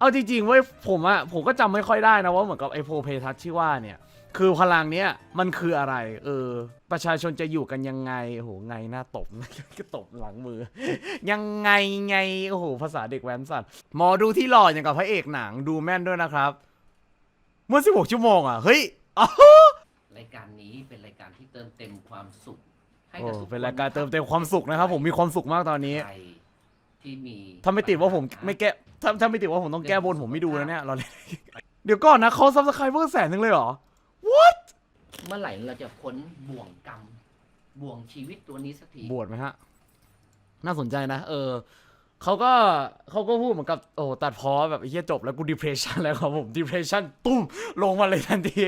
เอาจริงๆเว้ยผมอะผมก็จำไม่ค่อยได้นะว่าเหมือนกับไอโพเพทัสที่ว่าเนี่ย คือพลังเนี้ยมันคืออะไร เออ ประชาชนจะอยู่กันยังไงโอ้โหไงหน้าตบ ก็ตบหลังมือ ยังไงไงโอ้โหภาษาเด็กแว้นสัตว์หมอดูที่หล่ออย่างกับพระเอกหนังดูแม่นด้วยนะครับ เมื่อ 16 ชั่วโมงอะเฮ้ยอ๋อรายการนี้เป็นรายการที่เติมเต็มความสุข ให้โอ้กับทุกคนเป็นรายการเติมเต็มความสุขนะครับผมมีความสุขมากตอนนี้ ใคร ที่มีถ้าไม่ติดว่าผมปัญหไม่แก้ถ้าถ้าไม่ติดว่าผมต้องแก้บนผมไม่ดูแล้วเนี่ยเราเลยเดี๋ยวก่อนนะเขาซับสไครเบอร์แสนหนึ่งเลยเหรอ what เมื่อไหร่เราจะพ้นบ่วงกรรมบ่วงชีวิตตัวนี้สักทีบวชไหมฮะ น่าสนใจนะ เออเขาก็เขาก็พูดเหมือนกับโอ้ตัดพอแบบไอ้เหี้ยจบแล้วกู depression แล้วครับผม depression ตุ้มลงมาเลยทันที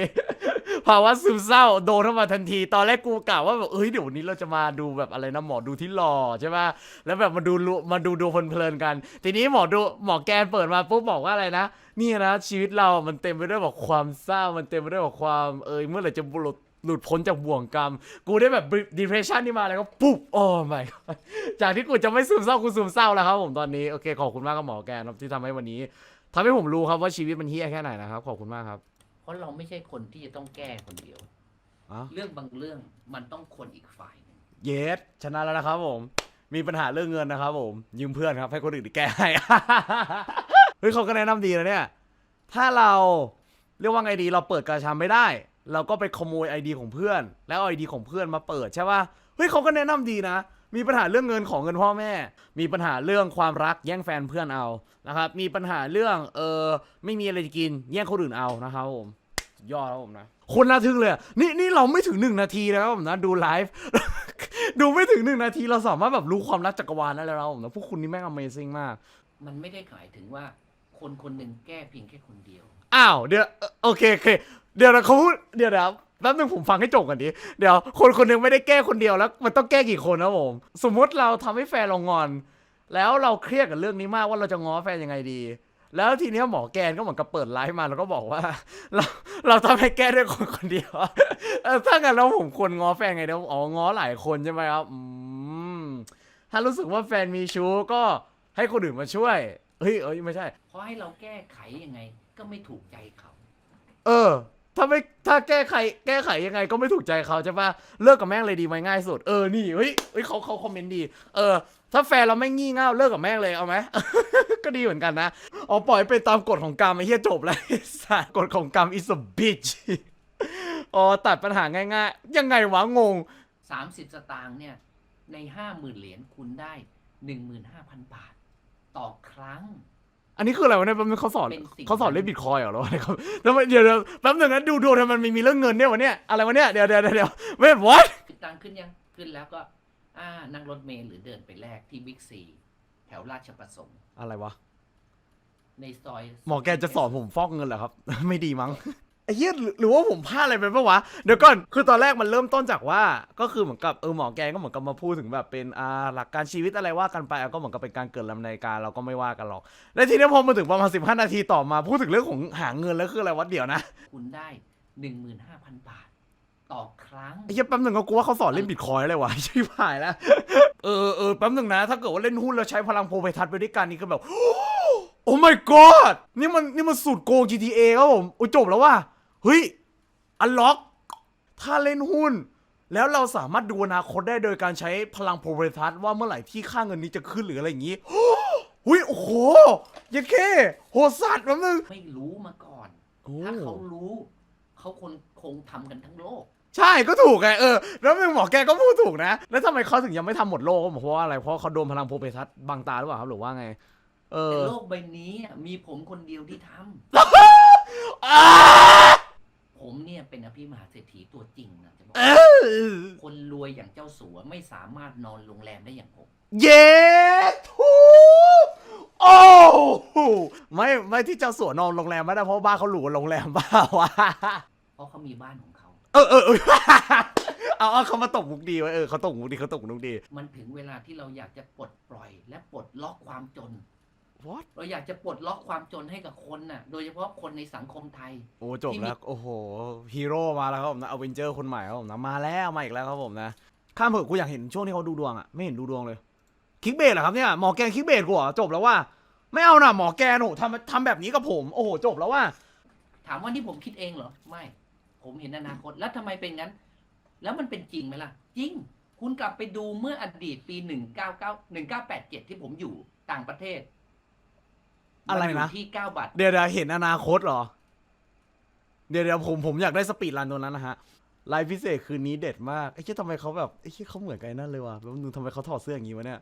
ภาวะซึมเศร้าโดนเข้ามาทันที ตอนแรกกูกะว่าแบบเอ้ยเดี๋ยววันนี้เราจะมาดูแบบอะไรนะหมอดูที่หล่อใช่ป่ะแล้วแบบมาดูมาดูดูเพลินๆกัน ทีนี้หมอดูหมอแกนเปิดมาปุ๊บบอกว่าอะไรนะนี่นะชีวิตเรามันเต็มไปด้วยแบบความเศร้ามันเต็มไปด้วยแบบความเอยเมื่อไหร่จะหลุดหลุดพ้นจากบ่วงกรรม กูได้แบบ depression นี่มาแล้วก็ปุ๊บ โอ้ my god จากที่กูจะไม่ซึมเศร้ากูซึมเศร้าแล้วครับผมตอนนี้ โอเค ขอบคุณมากครับหมอแกนที่ทำให้วันนี้ทำให้ผมรู้ครับว่าชีวิตมันเฮี้ยแค่ไหนนะครับ ขอบคุณมากครับ เพราะเราไม่ใช่คนที่จะต้องแก้คนเดียว อ๋อเรื่องบางเรื่องมันต้องคนอีกฝ่ายหนึ่งเยสชนะแล้วนะครับผม มีปัญหาเรื่องเงินนะครับผม ยืมเพื่อนครับ ให้คนอื่นแก้ให้ เฮ้ยเขาก็แนะนำดีนะเนี่ย ถ้าเราเรียกว่าไงดีเราเปิดกระชาไม่ได้ เราก็ไปขโมยไอดีของเพื่อน แล้วเอาไอดีของเพื่อนมาเปิดใช่ป่ะเฮ้ยเขาก็แนะนำดีนะ มีปัญหาเรื่องเงินของเงินพ่อแม่ มีปัญหาเรื่องความรักแย่งแฟนเพื่อนเอานะครับ มีปัญหาเรื่องเออไม่มีอะไรจะกินแย่งคนอื่นเอานะครับผมสุดยอดครับผมนะคนน่าทึ่งเลยอะนี่นี่เราไม่ถึงหนึ่งนาทีแล้วครับผมนะดูไลฟ์ ดูไม่ถึงหนึ่งนาทีเราสามารถแบบรู้ความรักจักรวาลได้แล้วนะผมนะพวกคุณนี่แม่ง Amazing มาก มันไม่ได้หมายถึงว่าคนคนหนึ่งแก้เพียงแค่คนเดียว อ้าวเดี๋ยวเอ่อโอเคโอเค เดี๋ยวนะเขาพูดเดี๋ยวนะ แป๊บนึงผมฟังให้จบก่อนดิเดี๋ยว คนคนหนึงไม่ได้แก้คนเดียวแล้ว มันต้องแก้กี่คนนะผมสมมุติเราทำให้แฟนเรางอน แล้วเราเครียดกับเรื่องนี้มากว่าเราจะง้อแฟนยังไงดี แล้วทีเนี้ยหมอแกนก็เหมือนกับเปิดไลฟ์มาแล้วก็บอกว่า เราเราทำให้แก้ด้วยคนคนเดียวเออถ้างั้นแล้วผมควรง้อแฟนไงเดี๋ยวอ๋อง้อหลายคนใช่ไหมครับอืมถ้ารู้สึกว่าแฟนมีชู้ก็ให้คนอื่นมาช่วยเฮ้ยเอ้ยไม่ใช่เพราะให้เราแก้ไขยังไง ก็ไม่ถูกใจเขา เออ ถ้าไม่ถ้าแก้ไขแก้ไขยังไงก็ไม่ถูกใจเขาใช่ปะเลิกกับแม่งเลยดีไหมง่ายสุดเออนี่เฮ้ยเฮ้ยเขาเขาคอมเมนต์ดีเออถ้าแฟนเราไม่งี่เง่าเลิกกับแม่งเลยเอาไหม ก็ดีเหมือนกันนะอ๋อปล่อยไปตามกฎของกรรมไอ้เหี้ยจบแล้วไอ้สัสกฎของกรรม is a bitch อ๋อตัดปัญหาง่ายๆ ยังไงวะงง สามสิบสตางค์เนี่ย ในห้าหมื่นเหรียญคุณได้หนึ่งหมื่นห้าพันบาท ต่อครั้ง อันนี้คืออะไรวะเนี่ยแป๊บนึงเขาสอนเป็นสิ่ง เขาสอนเล่นบิตคอยน์เหรอหรืออะไรครับแล้วมันเดี๋ยวเดี๋ยวแป๊บนึงนะดูดูทำไมมันมีเรื่องเงินเนี่ยวะเนี่ยอะไรวะเนี่ยเดี๋ยวเดี๋ยวเดี๋ยวเว้ย what ติดตังค์ขึ้นยังขึ้นแล้วก็ อ่านั่งรถเมล์หรือเดินไปแลกที่บิ๊กซีแถวราชประสงค์อะไรวะในซอยหมอแกจะสอนผมฟอกเงินเหรอครับ ไม่ดีมั้ง ไอ้เหี้ยหรือหรือว่าผมพลาดอะไรไปปะวะ เดี๋ยวก่อน คือตอนแรกมันเริ่มต้นจากว่า ก็คือเหมือนกับเออหมอแกก็เหมือนกับมาพูดถึงแบบเป็นอ่าหลักการชีวิตอะไรว่ากันไปอะก็เหมือนกับเป็นการเกิดลำในการเราก็ไม่ว่ากันหรอก แล้วทีนี้พอมาถึงประมาณสิบห้านาทีต่อมาพูดถึงเรื่องของหาเงินแล้วคืออะไรวะเดี๋ยวนะ คุณได้หนึ่งหมื่นห้าพันบาท ต่อครั้ง ไอ้เหี้ยแป๊บหนึ่งก็กูว่าเขาสอนเล่นบิตคอยน์อะไรวะ ชิบหายแล้ว เออเออแป๊บหนึ่งนะ ถ้าเกิดว่าเล่นหุ้นแล้วใช้พลังโพไพทัศน์ไปด้วยกันนี่ก็แบบ โอ้ my god นี่มันนี่มันสูตรโกง GTA ครับผมโอ้ยจบแล้วว่ะเฮ้ย อันล็อก ถ้าเล่นหุ้น แล้วเราสามารถดูอนาคตได้โดยการใช้พลังโพไพทัศน์ว่าเมื่อไหร่ที่ค่าเงินนี้จะขึ้นหรืออะไรอย่างงี้หุ้ยโอ้โหเยันเคโหดสัตว์แป๊บนึง ไม่รู้มาก่อน โอ้ ถ้าเขารู้ เขาคนคงทำกันทั้งโลก ใช่ก็ถูกไงเออแล้วมึงหมอแกก็พูดถูกนะ แล้วทำไมเขาถึงยังไม่ทำหมดโลกเพราะว่าอะไรเพราะเขาโดนพลังโพเปทัสบังตาหรือเปล่าครับหรือว่าไง เอแต่อโลกใบนี้อะมีผมคนเดียวที่ทำ อ้าผมเนี่ยเป็นอภิมหาเศรษฐีตัวจริงนะจะบอกเออคนรวยอย่างเจ้าสัวไม่สามารถนอนโรงแรมได้อย่างผม เย้ทูโอ้โหไม่ไม่ที่เจ้าสัวนอนโรงแรมไม่ได้เพราะบ้านเขาหรูกว่าโรงแรมบ้าวะเพราะเขามีบ้านของเขา เออเออเออเอาเอาเขามาตกมุกดีไว้เออเขาตกมุกดีเขาตกมุกดี มันถึงเวลาที่เราอยากจะปลดปล่อย และปลดล็อกความจน what เราอยากจะปลดล็อกความจนให้กับคนน่ะ โดยเฉพาะคนในสังคมไทย โอ้จบแล้วโอ้โหฮีโร่มาแล้วครับผมนะอเวนเจอร์คนใหม่ครับผมนะมาแล้วมาอีกแล้วครับผมนะข้ามเถอะกูอยากเห็นช่วงที่เขาดูดวงอะไม่เห็นดูดวงเลยคิกเบสเหรอครับเนี่ยหมอแกนคิกเบสกูเหรอจบแล้วว่า ไม่เอานะหมอแกนโอ้โหทำทำแบบนี้กับผม โอ้โหจบแล้วว่า ถามว่านี่ผมคิดเองเหรอ ไม่ ผมเห็นอนาคตแล้วทำไมเป็นงั้น แล้วมันเป็นจริงไหมล่ะ จริง คุณกลับไปดูเมื่ออดีตปีหนึ่งเก้าเก้าหนึ่งเก้าแปดเจ็ดที่ผมอยู่ต่างประเทศ อะไรนะมัยู่ที่เก้าบาทเดี๋ยวเดี๋ยวเห็นอนาคตเหรอ เดี๋ยวเดี๋ยวผมผมอยากได้สปีดรันตัวนั้นนะฮะไลฟ์พิเศษคืนนี้เด็ดมากไอ้เชี่ยทำไมเขาแบบไอ้เชี่ยเขาเหมือนกันไอ้นั่นเลยว่ะแล้วนึงทำไมเขาถอดเสื้ออย่างงี้วะเนี่ย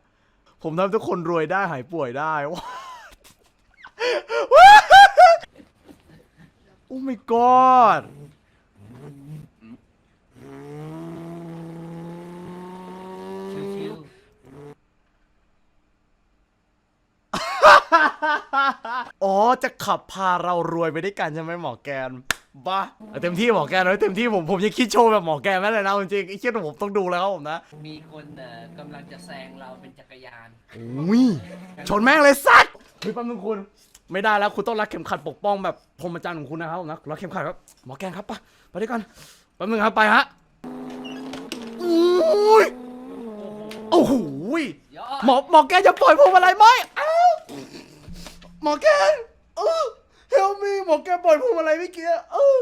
ผมทำให้ทุกคนรวยได้หายป่วยได้ว้าโอ้ my god ชิว อ๋อ จะ ขับพาเรารวยไปด้วยกันใช่ไหมหมอแกนบ้าเต็มที่หมอแกนเลยเต็มที่ผมผมยังคิดโชว์แบบหมอแกนไม่เลยนะจริงๆไอ้เชี่ยผมต้องดูแล้วครับผมนะๆมีคนเอ่อกำลังจะแซงเราเป็นจักรยาน อุ้ยชนแม่งเลยสัตว์เฮ้ยแป๊บนึงคุณ ไม่ได้แล้วคุณต้องรักเข็มขัดปกป้องแบบพรหมจรรย์ของคุณนะครับผมนะรักเข็มขัดครับหมอแกนครับไปไปด้วยกันแป๊บนึงครับไปฮะอุ้ยโอ้โหยยอหมอหมอแกนจะปล่อยผมอะไรไหมอ้าวหมอแกน เมื่อกี้เออ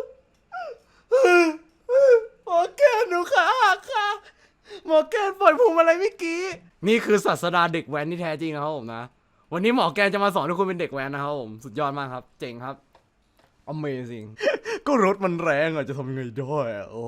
เออเออหมอแกนหนูขาหักค่ะหมอแกนปล่อยผมอะไรเมื่อกี้ นี่คือศาสดาเด็กแว้นที่แท้จริงนะครับผมนะ วันนี้หมอแกนจะมาสอนให้คุณเป็นเด็กแว้นนะครับผมสุดยอดมากครับ เจ๋งครับ Amazing ก็รถมันแรงอะจะทำยังไงได้อะโอ้